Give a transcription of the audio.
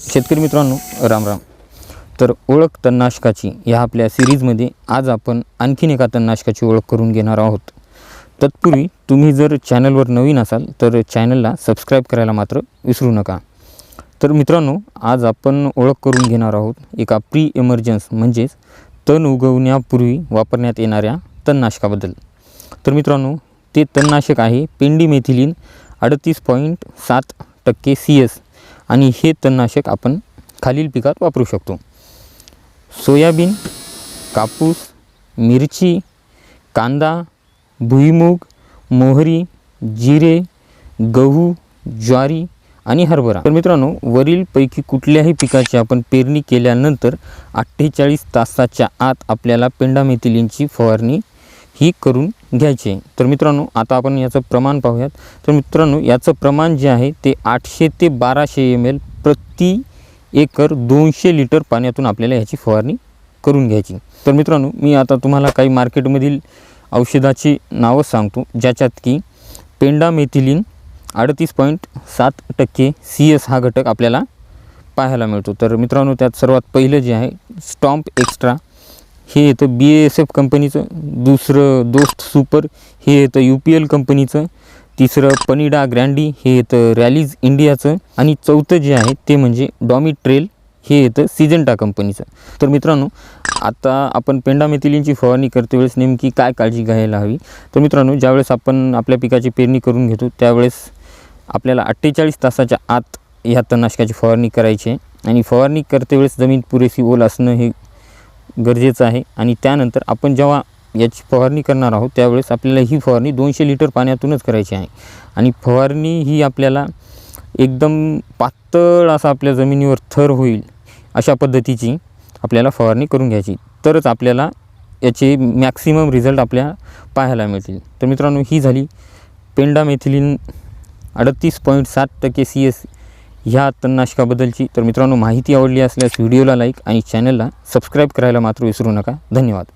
शेतकरी मित्रांनो राम राम. तर ओळख तणनाशकाची ह्या आपल्या सिरीजमध्ये आज आपण आणखीन एका तणनाशकाची ओळख करून घेणार आहोत. तत्पूर्वी तुम्ही जर चॅनलवर नवीन असाल तर चॅनलला सबस्क्राईब करायला मात्र विसरू नका. तर मित्रांनो आज आपण ओळख करून घेणार आहोत एका प्री एमर्जन्स म्हणजेच तण उगवण्यापूर्वी वापरण्यात येणाऱ्या तणनाशकाबद्दल तर मित्रांनो ते तणनाशक आहे पेंडी मेथिलीन अडतीस पॉईंट सात टक्के सी एस आणि हे तणनाशक आपण खालील पिकात वापरू शकतो. सोयाबीन कापूस मिरची कांदा भुईमूग मोहरी जिरे गहू ज्वारी आणि हरभरा. तर मित्रांनो वरीलपैकी कुठल्याही पिकाची आपण पेरणी केल्यानंतर अठ्ठेचाळीस तासाच्या आत आपल्याला पेंडामेथिलीनची फवारणी ही करून घ्यायची. आहे तर मित्रांनो आता आपण याचं प्रमाण पाहूयात. तर मित्रांनो याचं प्रमाण जे आहे ते आठशे ते बाराशे एम एल प्रति एकर दोनशे लिटर पाण्यातून आपल्याला ह्याची फवारणी करून घ्यायची. तर मित्रांनो मी आता तुम्हाला काही मार्केटमधील औषधाची नावं सांगतो ज्याच्यात की पेंडामेथिलीन अडतीस पॉईंट सात टक्के सी एस हा घटक आपल्याला पाहायला मिळतो. तर मित्रांनो त्यात सर्वात पहिलं जे आहे स्टॉम्प एक्स्ट्रा हे येतं बी एस एफ कंपनीचं दुसरं दोस्त सुपर हे येतं यू पी एल कंपनीचं तिसरं पनिडा ग्रँडी हे येतं रॅलीज इंडियाचं आणि चौथं जे आहे ते म्हणजे डॉमी ट्रेल हे येतं सिजंटा कंपनीचं तर मित्रांनो आता आपण पेंडामेथिलीनची फवारणी करते वेळेस नेमकी काय काळजी घ्यायला हवी. तर मित्रांनो ज्यावेळेस आपण आपल्या पिकाची पेरणी करून घेतो त्यावेळेस आपल्याला अठ्ठेचाळीस तासाच्या आत ह्या तणनाशकाची फवारणी करायची आहे. आणि फवारणी करते वेळेस जमीन पुरेशी ओल असणं हे गरजेचं आहे. आणि त्यानंतर आपण जेव्हा याची फवारणी करणार आहोत त्यावेळेस आपल्याला ही फवारणी दोनशे लिटर पाण्यातूनच करायची आहे. आणि फवारणी ही आपल्याला एकदम पातळ असा आपल्या जमिनीवर थर होईल अशा पद्धतीची आपल्याला फवारणी करून घ्यायची. तरच आपल्याला याचे मॅक्सिमम रिझल्ट आपल्या पाहायला मिळतील. तर मित्रांनो ही झाली पेंडामेथिलीन अडतीस पॉईंट सात टक्के सी एस ह्या तणनाशकाबद्दलची तर मित्रांनो माहिती आवडली असल्यास व्हिडिओला लाईक आणि चॅनलला सबस्क्राईब करायला मात्र विसरू नका. धन्यवाद.